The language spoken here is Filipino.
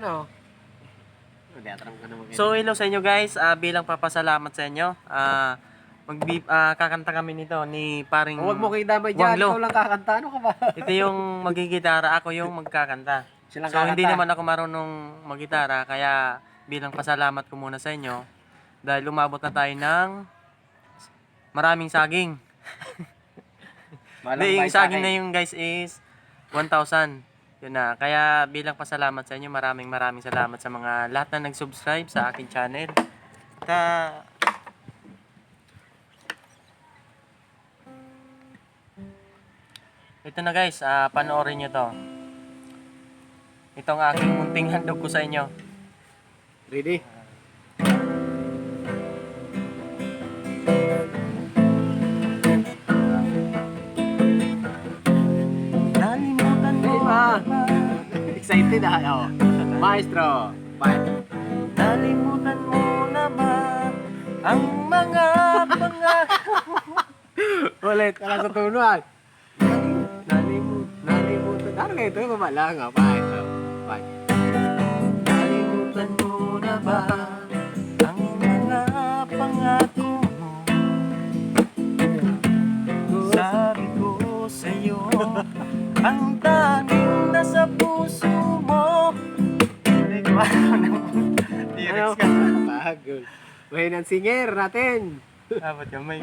Ano? So hello sa inyo guys, Ah, bilang papasalamat sa inyo. Ah magbi ah, kakanta kami nito ni paring Huwag mo kayo damay dyan. Wanglo. Ikaw lang kakanta. Ano ka ba? Ito yung magigitara, ako yung magkakanta. Silang So hindi kakanta. naman ako marunong maggitara kaya bilang pasalamat ko muna sa inyo dahil umabot na tayo ng maraming saging. Hindi, yung saging sa na yung guys is 1,000. Yun na. Kaya bilang pasalamat sa inyo, maraming maraming salamat sa mga lahat na nag-subscribe sa akin channel. Ta Ito na guys, ah panoorin nyo to. Itong aking munting handog ko sa inyo. Ready? Excited ah. Oh. Maestro. Bye. Nalimutan mo na ba ang mga pangako? Ulit. Wala sa tunuan. Nalimut. Nalimutan. Ano nga ito? Mama lang ah. Bye. Bye. Nalimutan mo na ba ang mga pangako mo? Sabi ko sa'yo, ang tanging lyrics ka. Pagod. May ng singer natin. Dapat kamay.